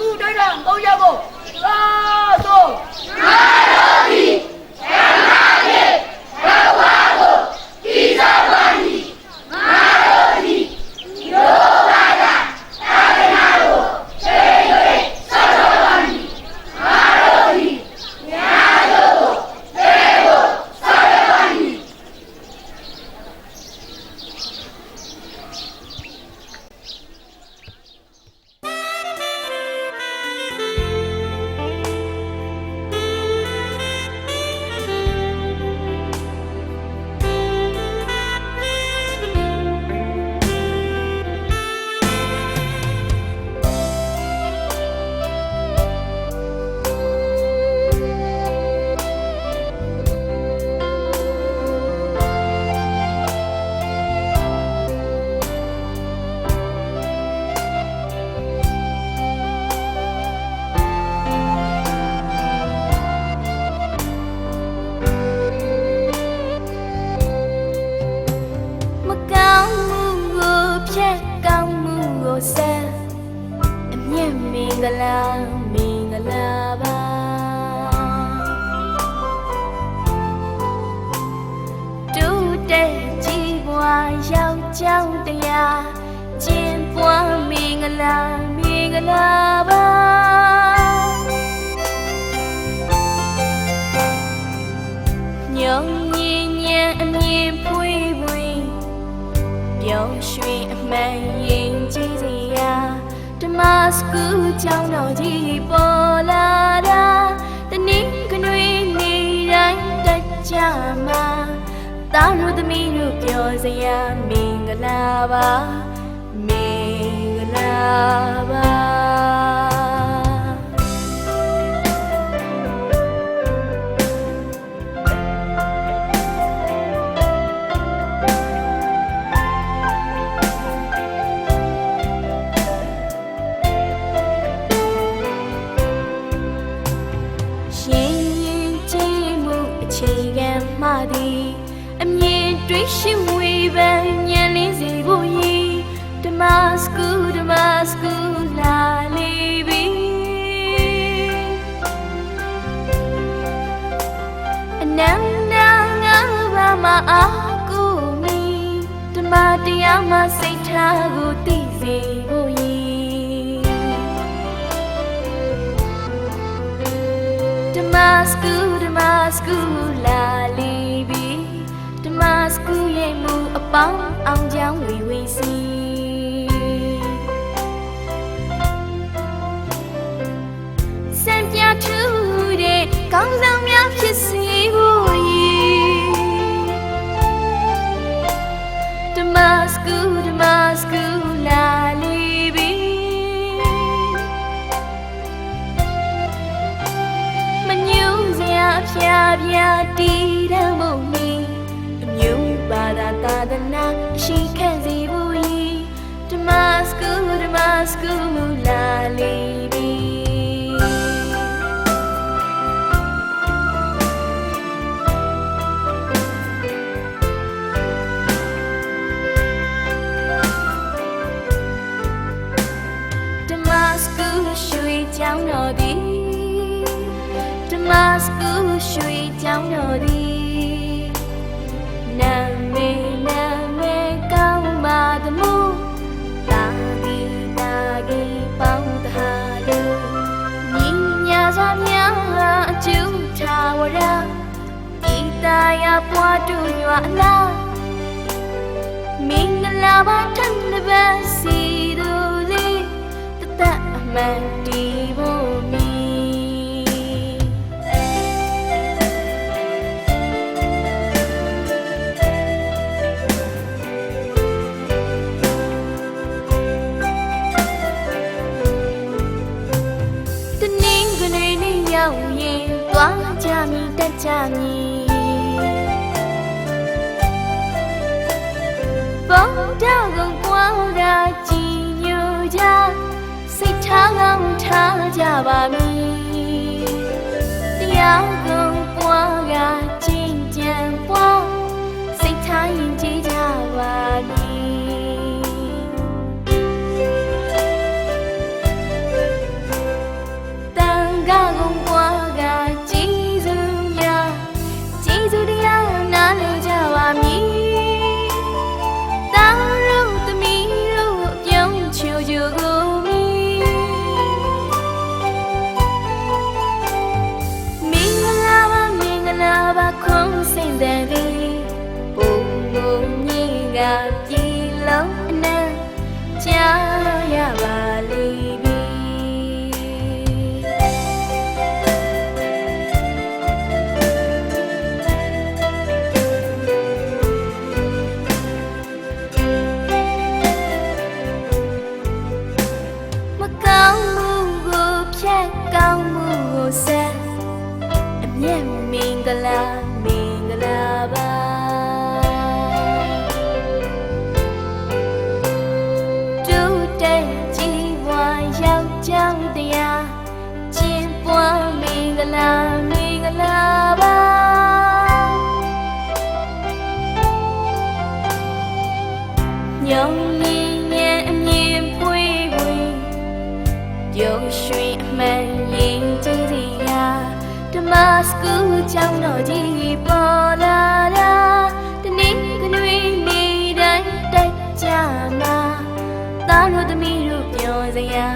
ကူဒိတ်တာသုံးရဖို့သာသို့မ မင်္ဂလာပါတူတဲ့ကြီးပွားရောက်ကြောင်းတရားကျင်းပွားမင်္ဂလာမင်္ဂလာပါညုံညင်ညံအမြင်ဖွေးဖွေးပျော်ရွှင်အမှန်ရင်ကြည်စရာဓ မ္မစကူကြောင်းတော်ကြီးပေါ်လာတာတနည်းကနွေနေတိုင်းတက်ကြမှာတာတို့သမီးတို့ပြောစရာမင်္ဂလာပါမင်္ဂလာပါ အခြေခံမှသည်အမြင်တွေ့ရှိဝေဖန်ဉာဏ်လင်းစေဖို့ရည်ဓမ္မစကူဓမ္မစကူလာလေပြီ အနန္တငါဘာမအားကိုမီဓမ္မတရားမှစိတ်ထားကိုသိစေ Damascus, Damascus လာလီပြီ Damascus ရဲ့မူအပေါင်းအောင်ကြောင်းဝေဝေစီစံ ရှိခံစီဘူးဤဓမ္မစကူဓမ္မစကူမူလာလီဘီဓမ္မစကူရွှေချောင်းတော်သည်ဓမ္မစကူရွှေချောင်းတော်သ ပွားတူရွာအလားမင်္ဂလာပါထံတစ်ပတ်စီသူလေးတသက်အမှန်တီဖို့မီတနင်္ဂနွေနေ့ရောက်ရင်သွားကြမည်တက်ကြမည် ဘောတောက်ကုန်ပွားတာကြည်ညိုကြစိတ်ထားကောင်းထားကြပါမည် gatilona cahaya balibi Makau mugo kya kau mugo sa Em nhé mình cả là mình. ရွှင်အမှန်ရင်ကြည်စီရာဓမ္မစကူကျောင်းတော်ကြီးပေါ်လာတာတနေ့ကနွေနေတိုင်းတိုက်ကြမှာသားတို့သမီးတို့ပြောစရာ